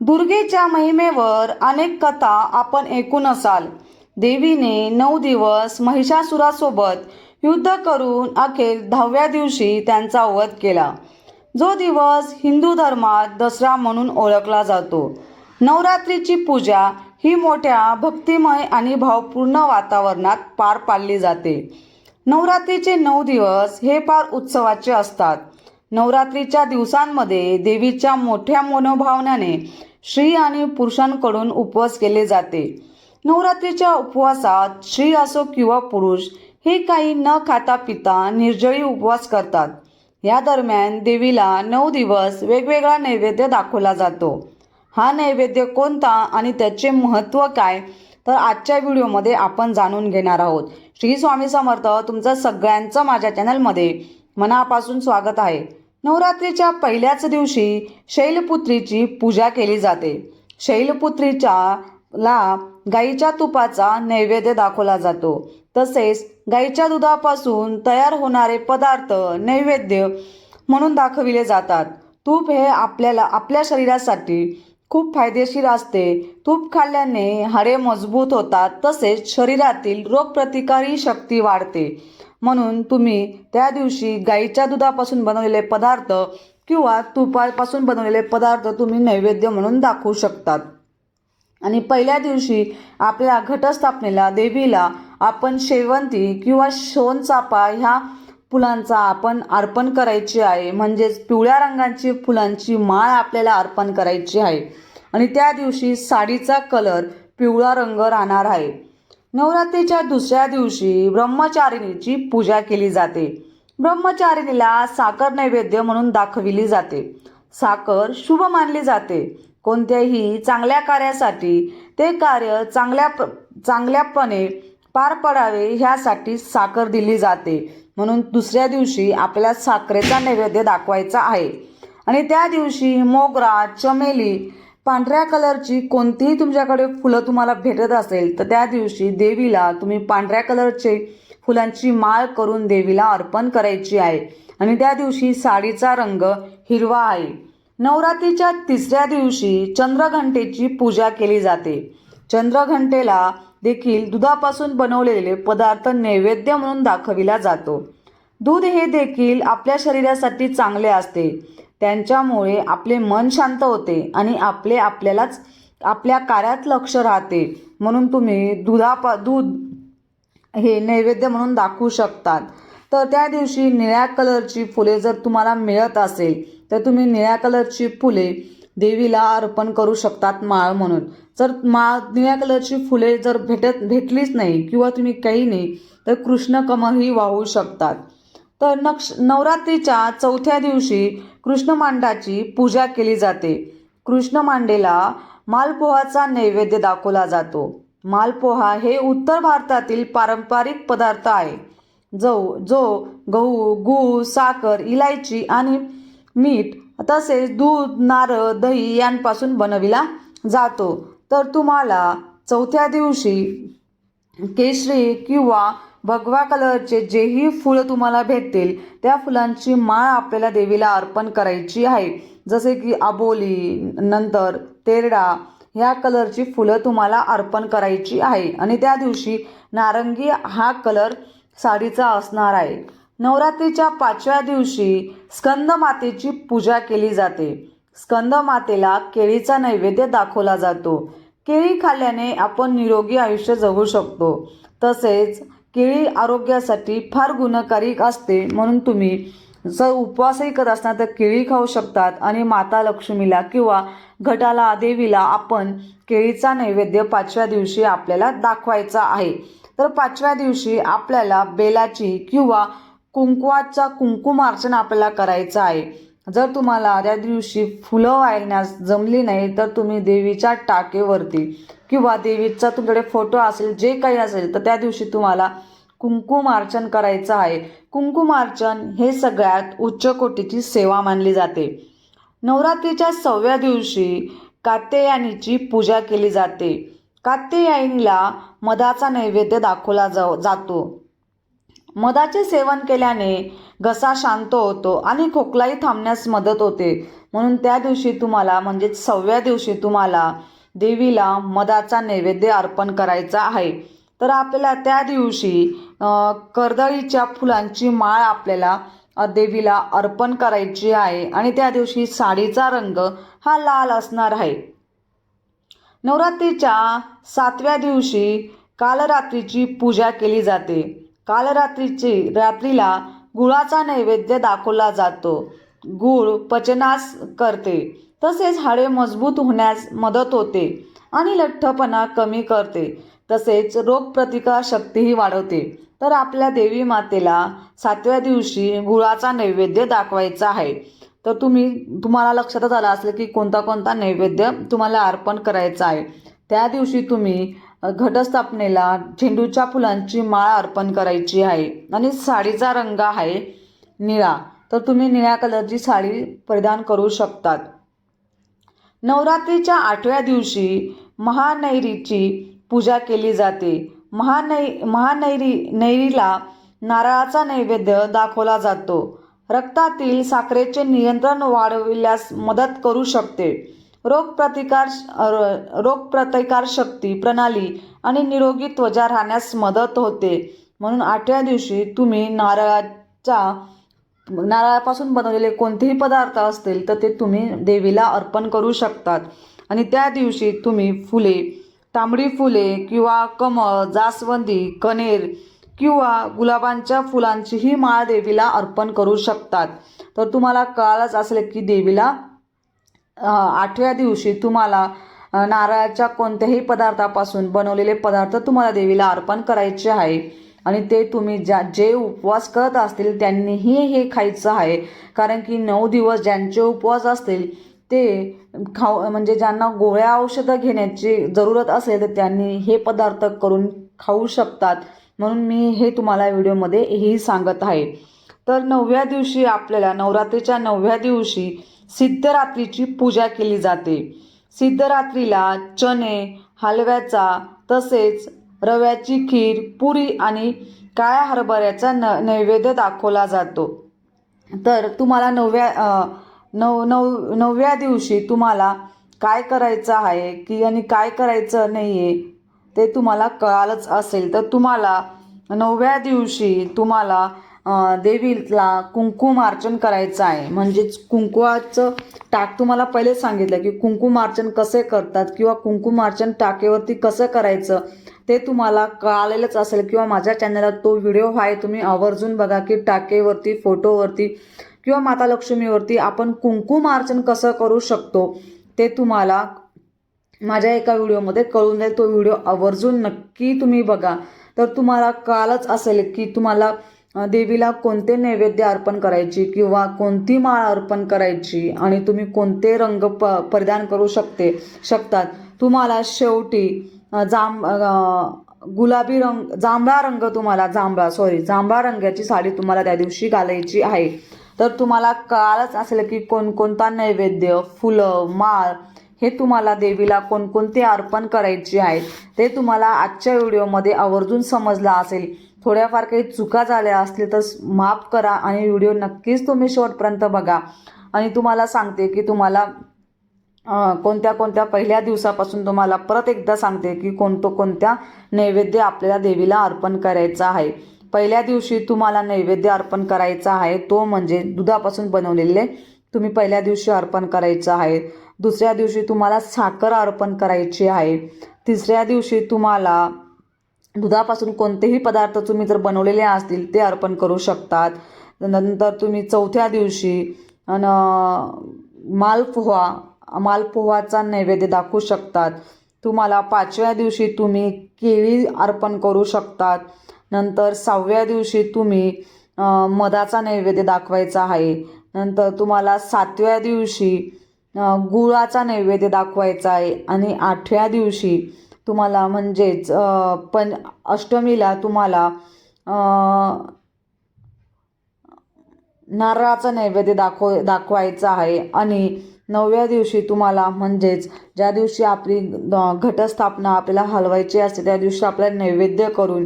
दुर्गेच्या महिमेवर अनेक कथा आपण ऐकून असाल. देवीने नऊ दिवस महिषासुरासोबत युद्ध करून अखेर दहाव्या दिवशी त्यांचा वध केला. जो दिवस हिंदू धर्मात दसरा म्हणून ओळखला जातो. नवरात्रीची पूजा ही मोठ्या भक्तिमय आणि भावपूर्ण वातावरणात पार पाडली जाते. नवरात्रीचे नऊ दिवस हे फार उत्सवाचे असतात. नवरात्रीच्या दिवसांमध्ये देवीच्या मोठ्या मनोभावनाने स्त्री आणि पुरुषांकडून उपवास केले जाते. नवरात्रीच्या उपवासात स्त्री असो किंवा पुरुष हे काही न खाता पिता निर्जळी उपवास करतात. या दरम्यान देवीला नऊ दिवस वेगवेगळा नैवेद्य दाखवला जातो. हा नैवेद्य कोणता आणि त्याचे महत्त्व काय तर आजच्या व्हिडिओमध्ये आपण जाणून घेणार आहोत. श्री स्वामी समर्थ तुमचं सगळ्यांचं माझ्या चॅनलमध्ये मनापासून स्वागत आहे. नवरात्रीच्या पहिल्याच दिवशी शैलपुत्रीची पूजा केली जाते. शैलपुत्रीच्या ला गाईच्या तुपाचा नैवेद्य दाखवला जातो. तसेच गाईच्या दुधापासून तयार होणारे पदार्थ नैवेद्य म्हणून दाखविले जातात. तूप हे आपल्याला आपल्या शरीरासाठी खूप फायदेशीर असते. तूप खाल्ल्याने हाडे मजबूत होतात तसेच शरीरातील रोगप्रतिकारी शक्ती वाढते. म्हणून तुम्ही त्या दिवशी गाईच्या दुधापासून बनवलेले पदार्थ किंवा तुपापासून बनवलेले पदार्थ तुम्ही नैवेद्य म्हणून दाखवू शकतात. आणि पहिल्या दिवशी आपल्या घटस्थापनेला देवीला आपण शेवंती किंवा सोनचापा ह्या फुलांचा आपण अर्पण करायची आहे. म्हणजेच पिवळ्या रंगांची फुलांची माळ आपल्याला अर्पण करायची आहे. आणि त्या दिवशी साडीचा कलर पिवळा रंग राहणार आहे. नवरात्रीच्या दुसऱ्या दिवशी ब्रह्मचारिणीची पूजा केली जाते. ब्रह्मचारिणीला साखर नैवेद्य म्हणून दाखविली जाते. साखर शुभ मानली जाते. कोणत्याही चांगल्या कार्यासाठी ते कार्य चांगल्या प चांगल्यापणे पार पडावे ह्यासाठी साखर दिली जाते. म्हणून दुसऱ्या दिवशी आपल्याला साखरेचा नैवेद्य दाखवायचा आहे. आणि त्या दिवशी मोगरा चमेली पांढऱ्या कलरची कोणतीही तुमच्याकडे फुलं तुम्हाला भेटत असेल तर त्या दिवशी देवीला तुम्ही पांढऱ्या कलरचे फुलांची माळ करून देवीला अर्पण करायची आहे. आणि त्या दिवशी साडीचा रंग हिरवा आहे. नवरात्रीच्या तिसऱ्या दिवशी चंद्रघंटेची पूजा केली जाते. चंद्रघंटेला देखील दुधापासून बनवलेले पदार्थ नैवेद्य म्हणून दाखविला जातो. दूध हे देखील आपल्या शरीरासाठी चांगले असते. त्यांच्यामुळे आपले मन शांत होते आणि आपले आपल्यालाच आपल्या कार्यात लक्ष राहते. म्हणून तुम्ही दुधापा दूध हे नैवेद्य म्हणून दाखवू शकतात. तर त्या दिवशी निळ्या कलरची फुले जर तुम्हाला मिळत असेल तर तुम्ही निळ्या कलरची फुले देवीला अर्पण करू शकतात माळ म्हणून. जर माळ निळ्या कलरची फुले जर भेटत भेटलीच नाही किंवा तुम्ही काही नाही तर कृष्णकमळही वाहू शकतात. तर नक्ष नवरात्रीच्या चौथ्या दिवशी कृष्णमांडाची पूजा केली जाते. कृष्णमांडेला मालपोहाचा नैवेद्य दाखवला जातो. मालपोहा हे उत्तर भारतातील पारंपरिक पदार्थ आहे. जो जो गहू गूळ साखर इलायची आणि मीठ तसेच दूध नारळ दही यांपासून बनविला जातो. तर तुम्हाला चौथ्या दिवशी केशरी किंवा भगवा कलरचे जेही फुलं तुम्हाला भेटतील त्या फुलांची माळ आपल्याला देवीला अर्पण करायची आहे. जसे की आबोली नंतर तेरडा ह्या कलरची फुलं तुम्हाला अर्पण करायची आहे. आणि त्या दिवशी नारंगी हा कलर साडीचा असणार आहे. नवरात्रीच्या पाचव्या दिवशी स्कंद मातेची पूजा केली जाते. स्कंद मातेला केळीचा नैवेद्य दाखवला जातो. केळी खाल्ल्याने आपण निरोगी आयुष्य जगू शकतो. तसेच केळी आरोग्यासाठी फार गुणकारी असते. म्हणून तुम्ही जर उपवासही करत असणार तर केळी खाऊ शकतात आणि माता लक्ष्मीला किंवा घटाला देवीला आपण केळीचा नैवेद्य पाचव्या दिवशी आपल्याला दाखवायचा आहे. तर पाचव्या दिवशी आपल्याला बेलाची किंवा कुंकवाचा कुंकुमार्चन आपल्याला करायचं आहे. जर तुम्हाला त्या दिवशी फुलं वाळण्यास जमली नाही तर तुम्ही देवीच्या टाकेवरती किंवा देवीचा तुमच्याकडे फोटो असेल जे काही असेल तर त्या दिवशी तुम्हाला कुंकुमार्चन करायचं आहे. कुंकुमार्चन हे सगळ्यात उच्च कोटीची सेवा मानली जाते. नवरात्रीच्या सहाव्या दिवशी कात्यायनीची पूजा केली जाते. कात्यायनीला मधाचा नैवेद्य दाखवला जा जातो. मधाचे सेवन केल्याने घसा शांत होतो आणि खोकलाही थांबण्यास मदत होते. म्हणून त्या दिवशी तुम्हाला म्हणजेच सहाव्या दिवशी तुम्हाला देवीला मधाचा नैवेद्य अर्पण करायचा आहे. तर आपल्याला त्या दिवशी कर्दळीच्या फुलांची माळ आपल्याला देवीला अर्पण करायची आहे आणि त्या दिवशी साडीचा रंग हा लाल असणार आहे. नवरात्रीच्या सातव्या दिवशी कालरात्रीची पूजा केली जाते. कालरात्रीची रात्रीला गुळाचा नैवेद्य दाखवला जातो. गुळ पचनास करते. तसेच हाडे मजबूत होण्यास मदत होते आणि लठ्ठपणा कमी करते. तसेच रोगप्रतिकार शक्तीही वाढवते. तर आपल्या देवी मातेला सातव्या दिवशी गुळाचा नैवेद्य दाखवायचा आहे. तर तुम्ही तुम्हाला लक्षातच आलं असेल की कोणता कोणता नैवेद्य तुम्हाला अर्पण करायचा आहे. त्या दिवशी तुम्ही घटस्थापनेला झेंडूच्या फुलांची माळ अर्पण करायची आहे आणि साडीचा रंग आहे निळा. तर तुम्ही निळ्या कलरची साडी परिधान करू शकतात. नवरात्रीच्या आठव्या दिवशी महानैरीची पूजा केली जाते. महानै महानैरी नैरीला नारळाचा नैवेद्य दाखवला जातो. रक्तातील साखरेचे नियंत्रण वाढविल्यास मदत करू शकते. रोगप्रतिकार रोगप्रतिकार शक्ती प्रणाली आणि निरोगी त्वचा राहण्यास मदत होते. म्हणून आठव्या दिवशी तुम्ही नारळाच्या नारळापासून बनवलेले कोणतेही पदार्थ असतील तर ते तुम्ही देवीला अर्पण करू शकतात. आणि त्या दिवशी तुम्ही फुले तांबडी फुले किंवा कमळ जास्वंदी कनेर किंवा गुलाबांच्या फुलांचीही माळ देवीला अर्पण करू शकतात. तर तुम्हाला कळालंच असेल की देवीला आठव्या दिवशी तुम्हाला नारळाच्या कोणत्याही पदार्थापासून बनवलेले पदार्थ तुम्हाला देवीला अर्पण करायचे आहे. आणि ते तुम्ही ज्या जे उपवास करत असतील त्यांनीही हे खायचं आहे. कारण की नऊ दिवस ज्यांचे उपवास असतील ते खाऊ म्हणजे ज्यांना गोळ्या औषधं घेण्याची जरूरत असेल तर त्यांनी हे पदार्थ करून खाऊ शकतात. म्हणून मी हे तुम्हाला व्हिडिओमध्ये हेही सांगत आहे. तर नवव्या दिवशी आपल्याला नवरात्रीच्या नवव्या दिवशी सिद्धरात्रीची पूजा केली जाते. सिद्धरात्रीला चणे हलव्याचा तसेच रव्याची खीर पुरी आणि काळ्या हरभऱ्याचा न नैवेद्य दाखवला जातो. तर तुम्हाला नवव्या नव नव नवव्या दिवशी तुम्हाला काय करायचं आहे की आणि काय करायचं नाही आहे ते तुम्हाला कळालंच असेल. तर तुम्हाला नवव्या दिवशी तुम्हाला अ, देवीला कुंकुमार्चन करायचं आहे. म्हणजेच कुंकुवाचं टाक तुम्हाला पहिले सांगितलं की कुंकुमार्चन कसे करतात किंवा कुंकुमार्चन टाकेवरती कसं करायचं ते तुम्हाला कळालेलंच असेल. किंवा माझ्या चॅनलात तो व्हिडिओ आहे तुम्ही आवर्जून बघा की टाकेवरती फोटोवरती किंवा माता लक्ष्मीवरती आपण कुंकुमार्चन कसं करू शकतो ते तुम्हाला माझ्या एका व्हिडिओमध्ये कळून जाईल. तो व्हिडिओ आवर्जून नक्की तुम्ही बघा. तर तुम्हाला कालच असेल की तुम्हाला देवीला कोणते नैवेद्य अर्पण करायची किंवा कोणती माळ अर्पण करायची आणि तुम्ही कोणते रंग प परिधान करू शकते शकतात. तुम्हाला शेवटी जांब गुलाबी रंग जांभळा रंग तुम्हाला जांभळा सॉरी जांभळा रंगाची साडी तुम्हाला त्या दिवशी घालायची आहे. तर तुम्हाला कळालंच असेल की कोणकोणता नैवेद्य फुलं माळ हे तुम्हाला देवीला कोणकोणते अर्पण करायचे आहेत ते तुम्हाला आजच्या व्हिडिओमध्ये आवर्जून समजलं असेल. थोड्याफार काही चुका झाल्या असतील तर माफ करा आणि व्हिडिओ नक्कीच तुम्ही शेवटपर्यंत बघा. आणि तुम्हाला सांगते की तुम्हाला कोणत्या कोणत्या पहिल्या दिवसापासून तुम्हाला परत एकदा सांगते की कोणतो कोणत्या नैवेद्य आपल्याला देवीला अर्पण करायचा आहे. पहिल्या दिवशी तुम्हाला नैवेद्य अर्पण करायचा आहे तो म्हणजे दुधापासून बनवलेले तुम्ही पहिल्या दिवशी अर्पण करायचं आहे. दुसऱ्या दिवशी तुम्हाला साखर अर्पण करायची आहे. तिसऱ्या दिवशी तुम्हाला दुधापासून कोणतेही पदार्थ तुम्ही जर बनवलेले असतील ते अर्पण करू शकतात. नंतर तुम्ही चौथ्या दिवशी अन मालपोहा मालपोहाचा नैवेद्य दाखवू शकतात. तुम्हाला पाचव्या दिवशी तुम्ही केळी अर्पण करू शकतात. नंतर सहाव्या दिवशी तुम्ही मधाचा नैवेद्य दाखवायचा आहे. नंतर तुम्हाला सातव्या दिवशी गुळाचा नैवेद्य दाखवायचा आहे. आणि आठव्या दिवशी तुम्हाला म्हणजेच पण अष्टमीला तुम्हाला नारळाचा नैवेद्य दाखव दाखवायचा आहे. आणि नवव्या दिवशी तुम्हाला म्हणजेच ज्या दिवशी आपली घटस्थापना आपल्याला हलवायची असते त्या दिवशी आपल्याला नैवेद्य करून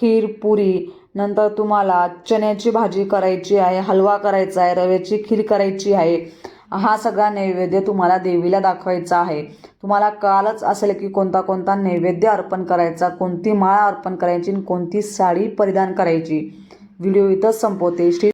खीर पुरी नंतर तुम्हाला चण्याची भाजी करायची आहे हलवा करायचा आहे रव्याची खीर करायची आहे हा सगळा नैवेद्य तुम्हाला देवीला दाखवायचा आहे. तुम्हाला कळालंच असेल की कोणता कोणता नैवेद्य अर्पण करायचा कोणती माळा अर्पण करायची आणि कोणती साडी परिधान करायची. व्हिडिओ इथंच संपवते. श्री